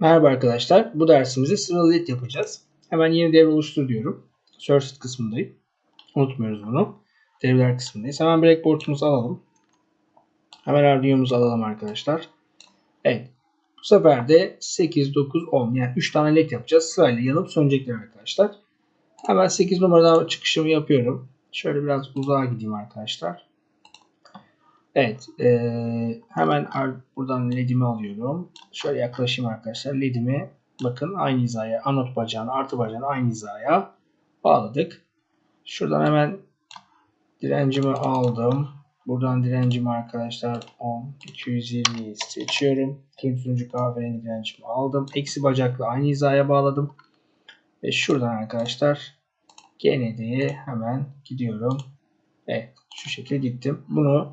Merhaba arkadaşlar. Bu dersimizde sıralı led yapacağız. Hemen yeni devre oluştur diyorum. Source kısmındayım. Unutmuyoruz bunu. Devreler kısmındayız. Hemen breakboard'umuzu alalım. Hemen Arduino'muzu alalım arkadaşlar. Evet. Bu sefer de 8, 9, 10 yani 3 tane led yapacağız. Sırayla yanıp sönecekler arkadaşlar. Hemen 8 numaradan çıkışımı yapıyorum. Şöyle biraz uzağa gideyim arkadaşlar. Evet. eee, hemen buradan ledimi alıyorum. Şöyle yaklaşayım arkadaşlar. Ledimi bakın aynı hizaya, anot bacağını, artı bacağını aynı hizaya bağladık. Şuradan hemen direncimi aldım. Buradan direncimi arkadaşlar 10, 220'yi seçiyorum. Turuncu kahverengi direncimi aldım. Eksi bacakla aynı hizaya bağladım. Ve şuradan arkadaşlar GND'ye hemen gidiyorum. Evet şu şekilde gittim. Bunu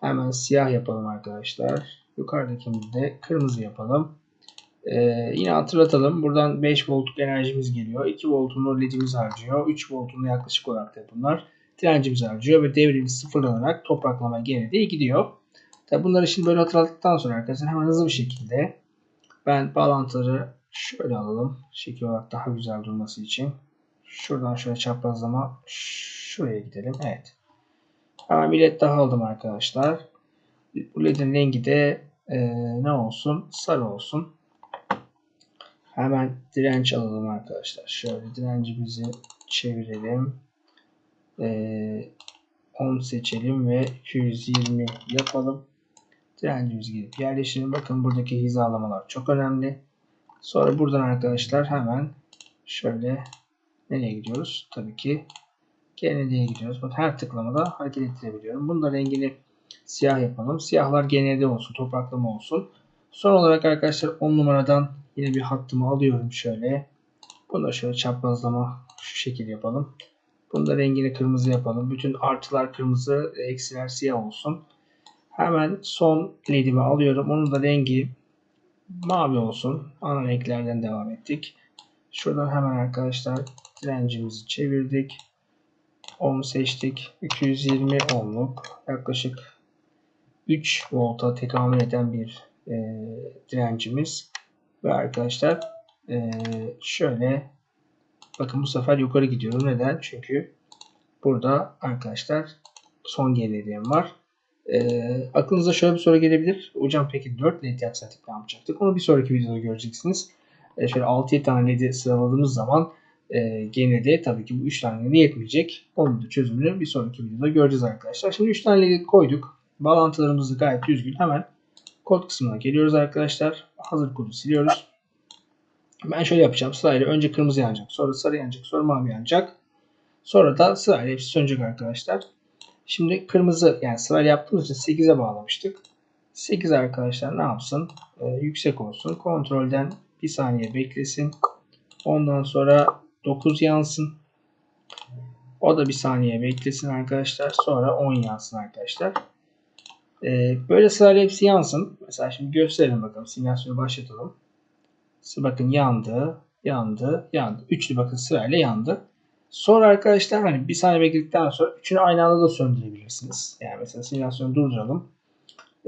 hemen siyah yapalım arkadaşlar. Yukarıdakini de kırmızı yapalım. Ee, yine hatırlatalım. Buradan 5 voltluk enerjimiz geliyor. 2 voltunu ledimiz harcıyor. 3 voltunu yaklaşık olarak da bunlar direncimiz harcıyor ve devrimiz sıfırlanarak topraklama GND'ye gidiyor. Tabi bunları şimdi böyle hatırlattıktan sonra arkadaşlar hemen hızlı bir şekilde ben bağlantıları şöyle alalım. Şekil olarak daha güzel durması için. Şuradan şöyle çaprazlama şuraya gidelim. Evet. Hemen bir daha aldım arkadaşlar. Bu ledin rengi de e, ne olsun? Sarı olsun. Hemen direnç alalım arkadaşlar. Şöyle direncimizi çevirelim. E, 10 seçelim ve 220 yapalım. Direncimizi gidip yerleştirelim. Bakın buradaki hizalamalar çok önemli. Sonra buradan arkadaşlar hemen şöyle nereye gidiyoruz? Tabii ki GND'ye gidiyoruz. Bak her tıklamada hareket ettirebiliyorum. Bunu da rengini siyah yapalım. Siyahlar GND olsun, topraklama olsun. Son olarak arkadaşlar 10 numaradan yine bir hattımı alıyorum şöyle. Bunu da şöyle çaprazlama şu şekilde yapalım. Bunu da rengini kırmızı yapalım. Bütün artılar kırmızı, eksiler siyah olsun. Hemen son ledimi alıyorum. Onun da rengi mavi olsun. Ana renklerden devam ettik. Şuradan hemen arkadaşlar direncimizi çevirdik. 10 seçtik. 220 ohmluk yaklaşık 3 volta tekamül eden bir e, direncimiz. Ve arkadaşlar e, şöyle bakın bu sefer yukarı gidiyorum. Neden? Çünkü burada arkadaşlar son GLD'm var. E, aklınıza şöyle bir soru gelebilir. Hocam peki 4 led yapsaydık ne yapacaktık? Onu bir sonraki videoda göreceksiniz. E, şöyle 6-7 tane led'i sıraladığımız zaman e, gene tabii ki bu 3 tane yetmeyecek. Onun da çözümünü bir sonraki videoda göreceğiz arkadaşlar. Şimdi 3 tane koyduk. Bağlantılarımızı gayet düzgün. Hemen kod kısmına geliyoruz arkadaşlar. Hazır kodu siliyoruz. Ben şöyle yapacağım. Sırayla önce kırmızı yanacak. Sonra sarı yanacak. Sonra mavi yanacak. Sonra da sırayla hepsi sönecek arkadaşlar. Şimdi kırmızı yani sırayla yaptığımız için 8'e bağlamıştık. 8 arkadaşlar ne yapsın? Ee, yüksek olsun. Kontrolden bir saniye beklesin. Ondan sonra 9 yansın. O da bir saniye beklesin arkadaşlar. Sonra 10 yansın arkadaşlar. Ee, böyle sırayla hepsi yansın. Mesela şimdi gösterelim bakalım. Simülasyonu başlatalım. Bakın yandı, yandı, yandı. Üçlü bakın sırayla yandı. Sonra arkadaşlar hani bir saniye bekledikten sonra üçünü aynı anda da söndürebilirsiniz. Yani mesela simülasyonu durduralım.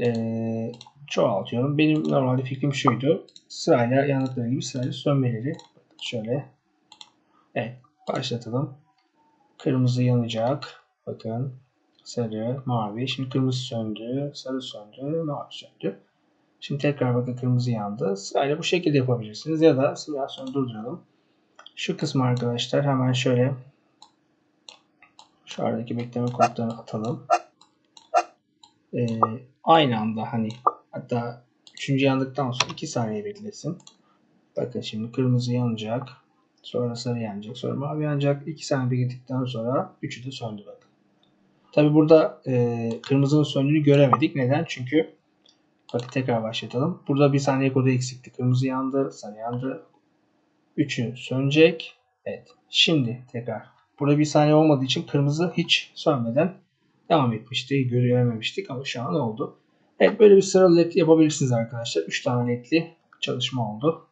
Ee, çoğaltıyorum. Benim normalde fikrim şuydu. Sırayla yandıkları gibi sırayla sönmeleri. Şöyle. Evet. Başlatalım. Kırmızı yanacak. Bakın. Sarı, mavi. Şimdi kırmızı söndü. Sarı söndü. Mavi söndü. Şimdi tekrar bakın kırmızı yandı. Sırayla bu şekilde yapabilirsiniz. Ya da simülasyonu durduralım. Şu kısmı arkadaşlar hemen şöyle şu aradaki bekleme kodlarını atalım. Ee, aynı anda hani hatta üçüncü yandıktan sonra 2 saniye beklesin. Bakın şimdi kırmızı yanacak. Sonra sarı yanacak. Sonra mavi yanacak. 2 saniye bekledikten sonra üçü de söndü bakın. Tabi burada e, kırmızının söndüğünü göremedik. Neden? Çünkü bakın tekrar başlatalım. Burada bir saniye kodu eksikti. Kırmızı yandı. Sarı yandı. Üçü sönecek. Evet. Şimdi tekrar. Burada bir saniye olmadığı için kırmızı hiç sönmeden devam etmişti. Görememiştik ama şu an oldu. Evet böyle bir sıra led yapabilirsiniz arkadaşlar. 3 tane ledli çalışma oldu.